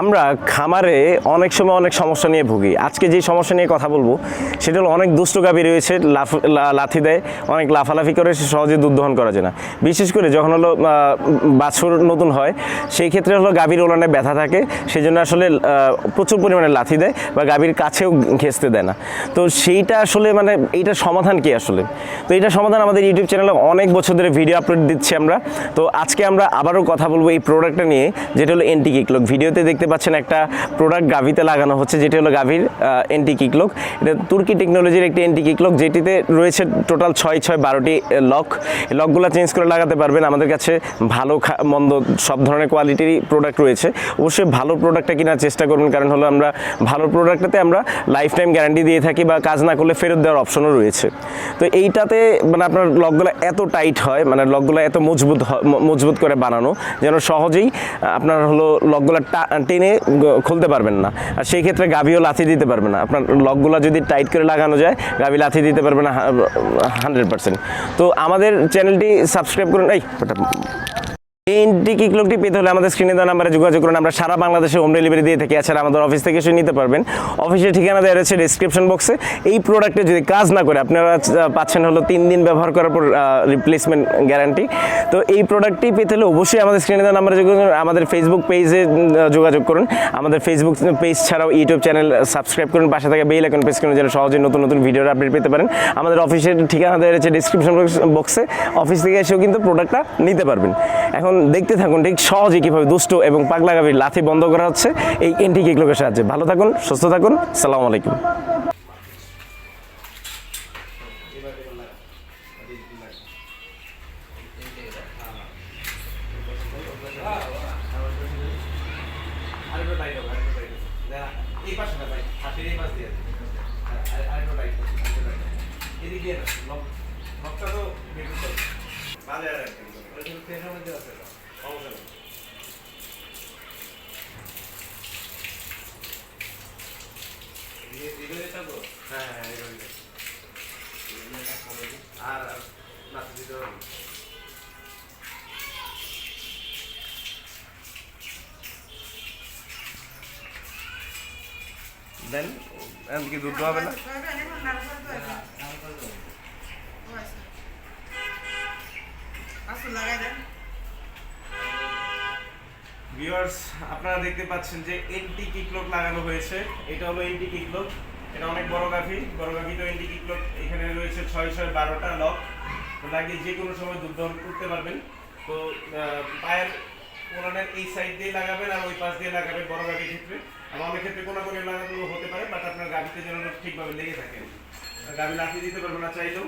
আমরা খামারে অনেক সময় অনেক সমস্যা নিয়ে ভুগি। আজকে যে সমস্যা নিয়ে কথা বলব, সেটা হলো অনেক দুষ্ট গাভী রয়েছে, লাফ লাথি দেয়, অনেক লাফালাফি করে, সে সহজে দুধ দহন করা যায় না। বিশেষ করে যখন হলো বাছুর নতুন হয়, সেই ক্ষেত্রে হলো গাভীর ওলানে ব্যথা থাকে সেই জন্য আসলে প্রচুর পরিমাণে লাথি দেয় বা গাভীর কাছেও ঘেঁচতে দেয় না। তো সেইটা আসলে মানে এইটার সমাধান কি আসলে? তো এইটার সমাধান আমাদের ইউটিউব চ্যানেলে অনেক বছর ধরে ভিডিও আপলোড দিচ্ছি আমরা। তো আজকে আমরা আবারও কথা বলব এই প্রোডাক্টটা নিয়ে, যেটা হলো এন্টি কিকলক ভিডিওতে দেখতে পাচ্ছেন একটা প্রোডাক্ট গাভিতে লাগানো হচ্ছে, যেটি হলো গাভির এন্টি কিকলক এটা তুর্কি টেকনোলজির একটি এন্টি কিকলক যেটিতে রয়েছে টোটাল ছয় ছয়, বারোটি লক লকগুলো চেঞ্জ করে লাগাতে পারবেন। আমাদের কাছে ভালো মন্দ সব ধরনের কোয়ালিটিরই প্রোডাক্ট রয়েছে। অবশ্যই ভালো প্রোডাক্টটা কেনার চেষ্টা করবেন কারণ হলো আমরা ভালো প্রোডাক্টটাতে আমরা লাইফ টাইম গ্যারান্টি দিয়ে থাকি বা কাজ না করলে ফেরত দেওয়ার অপশনও রয়েছে। তো এইটাতে মানে আপনার লকগুলো এত টাইট হয় মানে লকগুলো এত মজবুত মজবুত করে বানানো, যেন সহজেই আপনার হলো লকগুলো টেনে খুলতে পারবেন না। আর সেই ক্ষেত্রে গাভিও লাথি দিতে পারবে না। আপনার লকগুলো যদি টাইট করে লাগানো যায়, গাভি লাথি দিতে পারবে না হান্ড্রেড পার্সেন্ট তো আমাদের চ্যানেলটি সাবস্ক্রাইব করুন। এই এই এন্টি কিকলকটি পেতে হলে আমাদের স্ক্রিনে দেওয়া নাম্বারে যোগাযোগ করুন। আমরা সারা বাংলাদেশে হোম ডেলিভারি দিয়ে থাকি। এছাড়া আমাদের অফিস থেকে এসে নিতে পারবেন। অফিসের ঠিকানা দেওয়া রয়েছে ডিসক্রিপশন বক্সে এই প্রোডাক্টে যদি কাজ না করে, আপনারা পাচ্ছেন হলো তিন দিন ব্যবহার করার পর রিপ্লেসমেন্ট গ্যারান্টি তো এই প্রোডাক্টটি পেতে হলে অবশ্যই আমাদের স্ক্রিনে দেওয়া নাম্বারে যোগাযোগ করুন। আমাদের ফেসবুক পেজে যোগাযোগ করুন। আমাদের ফেসবুক পেজ ছাড়াও ইউটিউব চ্যানেল সাবস্ক্রাইব করুন। পাশে থেকে বেল আইকন প্রেস করুন যেন সহজে নতুন নতুন ভিডিওর আপডেট পেতে পারেন। আমাদের অফিসের ঠিকানা দেওয়া রয়েছে ডিসক্রিপশন বক্সে অফিস থেকে এসেও কিন্তু প্রোডাক্টটা নিতে পারবেন। এখন দেখতে থাকুন, ঠিক সহজে কীভাবে দুষ্ট এবং পাগলা গাভীর লাথি বন্ধ করা হচ্ছে এই এন্টি কিকলোকের সাহায্যে। ভালো থাকুন, সুস্থ থাকুন, সালামু আলাইকুম। আর লাথি দিতে পারবেন দেন এখন কি দুধ হবে না ভিউয়ার্স আপনারা দেখতে পাচ্ছেন যে এন্টি কিকলক লাগানো হয়েছে। এটা হলো এন্টি কিকলক। এটা অনেক বড় গাভি। বড় গাভি তো এন্টি কিকলক এখানে রয়েছে ছয় ছয়, বারোটা লক। লাগিয়ে যে কোনো সময় দুধ করতে পারবেন। তো পায়ের কোনানের এই সাইড দিয়ে লাগাবেন আর ওই পাশ দিয়ে লাগাবেন বড় গাভির ক্ষেত্রে। আর অনেক ক্ষেত্রে কোনো করে লাগানো হতে পারে বাট আপনার গাভিতে যেন ঠিকভাবে লেগে থাকে। গাভি লাঠি দিতে পারবে না চাইলেও।